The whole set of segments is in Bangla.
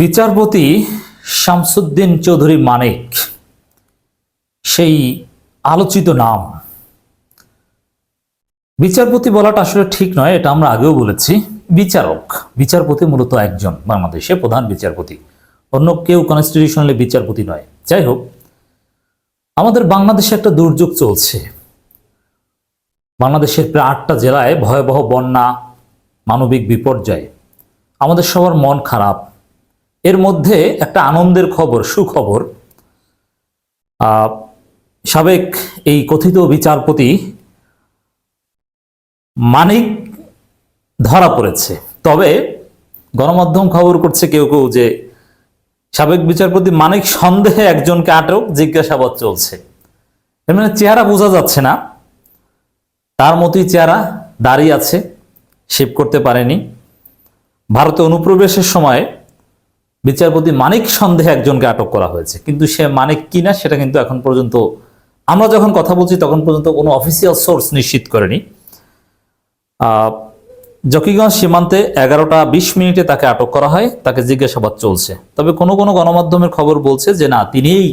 বিচারপতি শামসুদ্দিন চৌধুরী মানিক, সেই আলোচিত নাম। বিচারপতি বলাটা আসলে ঠিক নয়, এটা আমরা আগেও বলেছি। বিচারক, বিচারপতি মূলত একজন বাংলাদেশে প্রধান বিচারপতি, অন্য কেউ কনস্টিটিউশনালি বিচারপতি নয়। যাই হোক, আমাদের বাংলাদেশে একটা দুর্যোগ চলছে। বাংলাদেশের প্রায় আটটা জেলায় ভয়াবহ বন্যা, মানবিক বিপর্যয়। আমাদের সবার মন খারাপ। এর মধ্যে একটা আনন্দের খবর, সুখবর। সাবেক এই কথিত বিচারপতি মানিক ধরা পড়েছে। তবে গণমাধ্যম খবর করছে কেউ কেউ যে সাবেক বিচারপতি মানিক সন্দেহে একজনকে আটক, জিজ্ঞাসাবাদ চলছে। এর মানে চেহারা বোঝা যাচ্ছে না। তার মতোই চেহারা দাঁড়িয়ে আছে শেভ করতে পারেনি। ভারতে অনুপ্রবেশের সময় বিচারপতি মানিক সন্দেহে একজনকে আটক করা হয়েছে। কিন্তু সে মানিক কিনা সেটা কিন্তু এখন পর্যন্ত আমরা যখন কথা বলছি তখন পর্যন্ত কোনো অফিসিয়াল সোর্স নিশ্চিত করেনি। জকিগঞ্জ সীমান্তে এগারোটা বিশ মিনিটে তাকে আটক করা হয়, তাকে জিজ্ঞাসাবাদ চলছে। তবে কোনো কোনো গণমাধ্যমের খবর বলছে যে না, তিনিই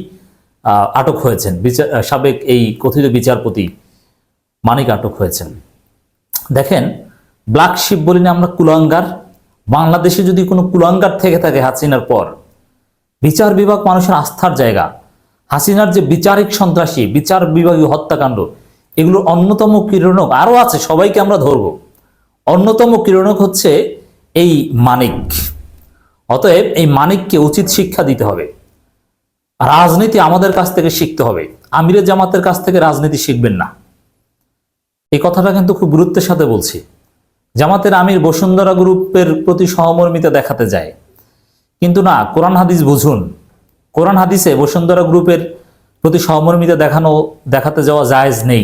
আটক হয়েছেন। বিচার সাবেক এই কথিত বিচারপতি মানিক আটক হয়েছেন। দেখেন, ব্ল্যাক শিপ বলি না আমরা কুলাঙ্গার বাংলাদেশে যদি কোনো কুলাঙ্গার থেকে থাকে হাসিনার পর, বিচার বিভাগ মানুষের আস্থার জায়গা। হাসিনার যে বিচারিক সন্ত্রাসী, বিচার বিভাগীয় হত্যাকাণ্ড, এগুলোর অন্যতম কিরণক আরও আছে, সবাইকে আমরা ধরব। অন্যতম কিরণক হচ্ছে এই মানিক। অতএব এই মানিককে উচিত শিক্ষা দিতে হবে। রাজনীতি আমাদের কাছ থেকে শিখতে হবে। আমিরের জামাতের কাছ থেকে রাজনীতি শিখবেন না। এই কথাটা কিন্তু খুব গুরুত্বের সাথে বলছি। জামাতের আমির বসুন্ধরা গ্রুপের প্রতি সহমর্মিতা দেখাতে যায়। কিন্তু না, কোরআন হাদিস বুঝুন। কোরআন হাদিসে বসুন্ধরা গ্রুপের প্রতি সহমর্মিতা দেখানো, দেখাতে যাওয়া জায়েজ নেই।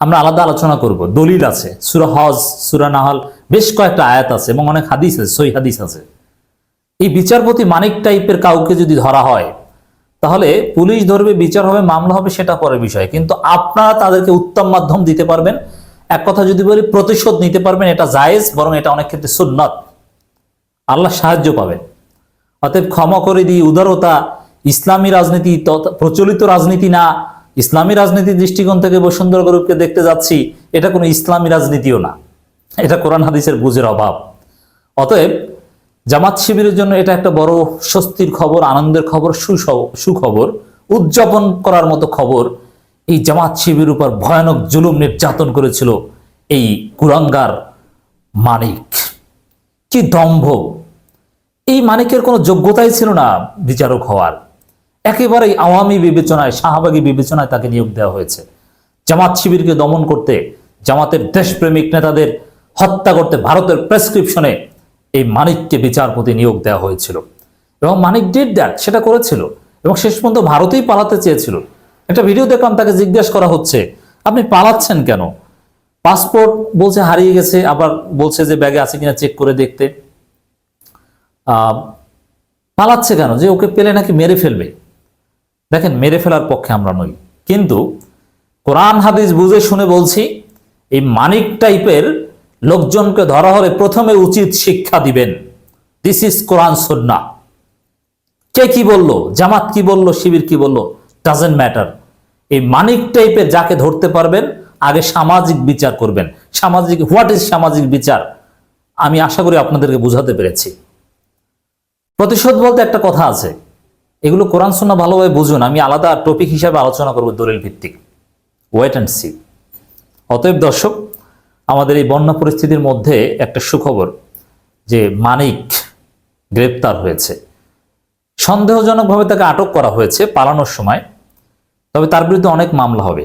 আমরা আলাদা আলোচনা করব। দলিল আছে, সুরা হজ, সুরা নাহল, বেশ কয়েকটা আয়াত আছে এবং অনেক হাদিস আছে সই হাদিস আছে। এই বিচারপতি মানিক টাইপের কাউকে যদি ধরা হয়, তাহলে পুলিশ ধরবে, বিচার হবে, মামলা হবে, সেটা পরের বিষয়। কিন্তু আপনারা তাদেরকে উত্তম মাধ্যম দিতে পারবেন। এক কথা যদি বলি, প্রতিশোধ নিতে পারবেন, এটা জায়েজ, বরং এটা অনেক ক্ষেত্রে সুন্নত। আল্লাহ সাহায্য পাবেন। অতএব ক্ষমা করে দিই উদারতা, ইসলামী রাজনীতি প্রচলিত রাজনীতি না, ইসলামী রাজনীতির দৃষ্টিকোণ থেকে বসুন্ধরা গ্রুপকে দেখতে যাচ্ছি, এটা কোনো ইসলামী রাজনীতিও না। এটা কোরআন হাদিসের বুঝের অভাব। অতএব জামাত শিবিরের জন্য এটা একটা বড় স্বস্তির খবর, আনন্দের খবর সুসব- সুখবর, উদযাপন করার মতো খবর। এই জামাত শিবির উপর ভয়ানক জুলুম নির্যাতন করেছিল এই কুরাঙ্গার মানিক। কি দম্ভ। এই মানিকের কোনো যোগ্যতাই ছিল না বিচারক হওয়ার। একেবারেই আওয়ামী বিবেচনায়, শাহবাগী বিবেচনায় তাকে নিয়োগ দেওয়া হয়েছে। জামাত শিবিরকে দমন করতে, জামাতের দেশপ্রেমিক নেতাদের হত্যা করতে ভারতের প্রেসক্রিপশনে এই মানিককে বিচারপতি নিয়োগ দেওয়া হয়েছিল। এবং মানিক ডিড দ্যাট সেটা করেছিল। এবং শেষ পর্যন্ত ভারতেই পালাতে চেয়েছিল। একটা ভিডিও দেখলাম, তাকে জিজ্ঞেস করা হচ্ছে, আপনি পালাচ্ছেন কেন? পাসপোর্ট বলছে, হারিয়ে গেছে। আবার বলছে যে, ব্যাগে আছে কিনা চেক করে দেখতে। পালাচ্ছে কেন? যে ওকে পেলে নাকি মেরে ফেলবে? দেখেন, মেরে ফেলার পক্ষে আমরা নই। কিন্তু কোরআন হাদিস বুঝে শুনে বলছি, এই মানিক টাইপের লোকজনকে ধরা হলে প্রথমে উচিত শিক্ষা দিবেন। দিস ইজ কোরআন সন্না কে কি বলল? জামাত কি বলল? শিবির কি বলল? ডাজেন্ট ম্যাটার এই মানিক টাইপের যাকে ধরতে পারবেন, আগে সামাজিক বিচার করবেন। সামাজিক হোয়াট ইজ সামাজিক বিচার? আমি আশা করি আপনাদেরকে বুঝাতে পেরেছি। প্রতিশোধ বলতে একটা কথা আছে। এগুলো কোরআন শোনা ভালোভাবে বুঝুন। আমি আলাদা টপিক হিসাবে আলোচনা করব দলিল ভিত্তিক ওয়েট অ্যান্ড সি অতএব দর্শক, আমাদের এই বন্যা পরিস্থিতির মধ্যে একটা সুখবর যে মানিক গ্রেপ্তার হয়েছে। সন্দেহজনকভাবে তাকে আটক করা হয়েছে পালানোর সময়। তবে তার বিরুদ্ধে অনেক মামলা হবে।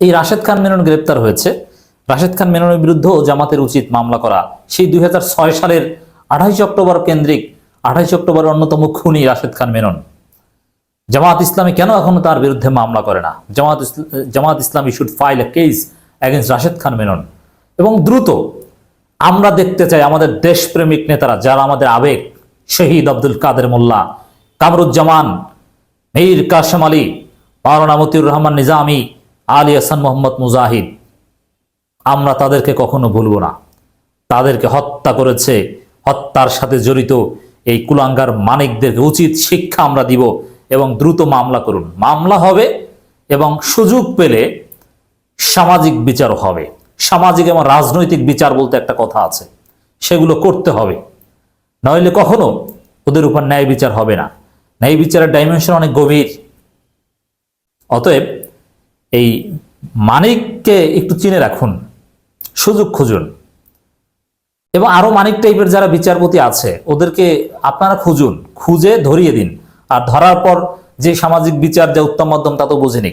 এই রাশেদ খান মেনন গ্রেপ্তার হয়েছে। রাশেদ খান মেননের বিরুদ্ধেও জামাতের উচিত মামলা করা। সেই দুই সালের আঠাইশ অক্টোবর কেন্দ্রিক আঠাইশ অক্টোবর অন্যতম খুনি রাশেদ খান মেনন। জামাত ইসলামী কেন এখনও তার বিরুদ্ধে মামলা করে না? Jamaat Jamaat Islami should file a case against Rashed Khan Menon. এবং দ্রুত আমরা দেখতে চাই আমাদের দেশপ্রেমিক নেতারা, যারা আমাদের আবেগ, শহীদ আব্দুল কাদের মোল্লা, কামরুজ্জামান মীর কাসেম আলী মাওলানা মতিউর রহমান নিজামী, আলী হাসান মোহাম্মদ মুজাহিদ। আমরা তাদেরকে কখনো ভুলব না। তাদেরকে হত্যা করেছে, হত্যার সাথে জড়িত এই কুলাঙ্গার মানিকদেরকে উচিত শিক্ষা আমরা দিব এবং দ্রুত মামলা করুন। মামলা হবে এবং সুযোগ পেলে সামাজিক বিচার হবে। সামাজিক এবং রাজনৈতিক বিচার বলতে একটা কথা আছে। সেগুলো করতে হবে। নইলে কখনো ওদের উপর ন্যায় বিচার হবে না। ন্যায় বিচারের ডাইমেনশন অনেক গভীর। অতএব এই মানিককে একটু চিনে রাখুন, সুযোগ খুঁজুন। এবং আরও মানিক টাইপের যারা বিচারপতি আছে, ওদেরকে আপনারা খুঁজুন, খুঁজে ধরিয়ে দিন। আর ধরার পর যে সামাজিক বিচার, যে উত্তম মাধ্যম, তা তো বুঝেনি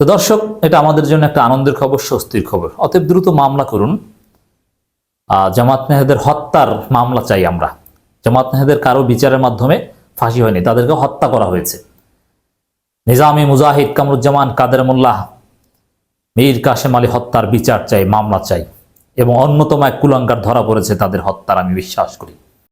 তো দর্শক, এটা আমাদের জন্য একটা আনন্দের খবর, স্বস্তির খবর। অতএব দ্রুত মামলা করুন। জামাত নেহাদের হত্যার মামলা চাই আমরা। জামাত নেহাদের কারও বিচারের মাধ্যমে ফাঁসি হয়নি, তাদেরকে হত্যা করা হয়েছে। নিজামী মুজাহিদ কামরুজ্জামান, কাদের মোল্লাহ, মীর কাশেম আলী হত্যার বিচার চাই, মামলা চাই এবং অন্যতম এক কুলাঙ্কার ধরা পড়েছে তাদের হত্যার, আমি বিশ্বাস করি।